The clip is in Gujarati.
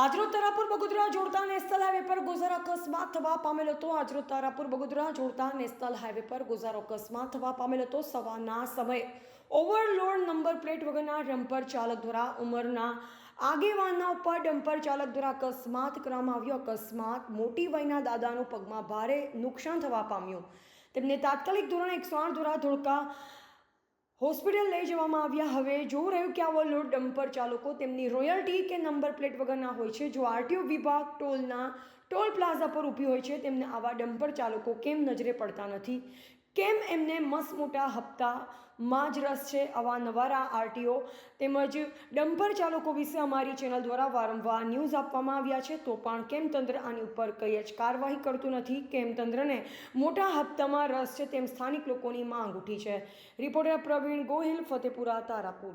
આજરોજ તારાપુર બગોદરા જોડતા નેશનલ હાઈવે પર ગોઝાર અકસ્માત થવા પામેલો હતો. આજરોજ તારાપુર બગોદરા જોડતા નેશનલ હાઈવે પર ગોઝાર અકસ્માત થવા પામેલો હતો સવારના સમયે. ઓવરલોડ નંબર પ્લેટ વગરના ડમ્પર ચાલક દ્વારા ઉંમરના આગેવાનના ઉપર ડમ્પર ચાલક દ્વારા અકસ્માત કરવામાં આવ્યો. અકસ્માત મોટી વયના દાદાનું પગમાં ભારે નુકસાન થવા પામ્યું. તેમને તાત્કાલિક ધોરણે એકસો આઠ દ્વારા ધોળકા હોસ્પિટલ લઈ જવામાં આવ્યા. હવે જોવું રહ્યું કે આવો લોડ ડમ્પર ચાલકો તેમની રોયલ્ટી કે નંબર પ્લેટ વગરના હોય છે. જો આરટીઓ વિભાગ ટોલના ટોલ પ્લાઝા પર ઊભી હોય છે, તેમને આવા ડમ્પર ચાલકો કેમ નજરે પડતા નથી? કેમ એમને મસમોટા જ રસ છે આવા નવારા આરટીઓ તેમજ ડમ્પર ચાલકો વિશે અમારી ચેનલ દ્વારા વારંવાર ન્યૂઝ આપવામાં આવ્યા છે. તો પણ કેમ તંત્ર આની ઉપર કંઈ જ કાર્યવાહી કરતું નથી? કેમ તંત્રને મોટા હપ્તામાં રસ છે તેમ સ્થાનિક લોકોની માંગ ઉઠી છે. રિપોર્ટર પ્રવીણ ગોહિલ, ફતેપુરા, તારાપુર.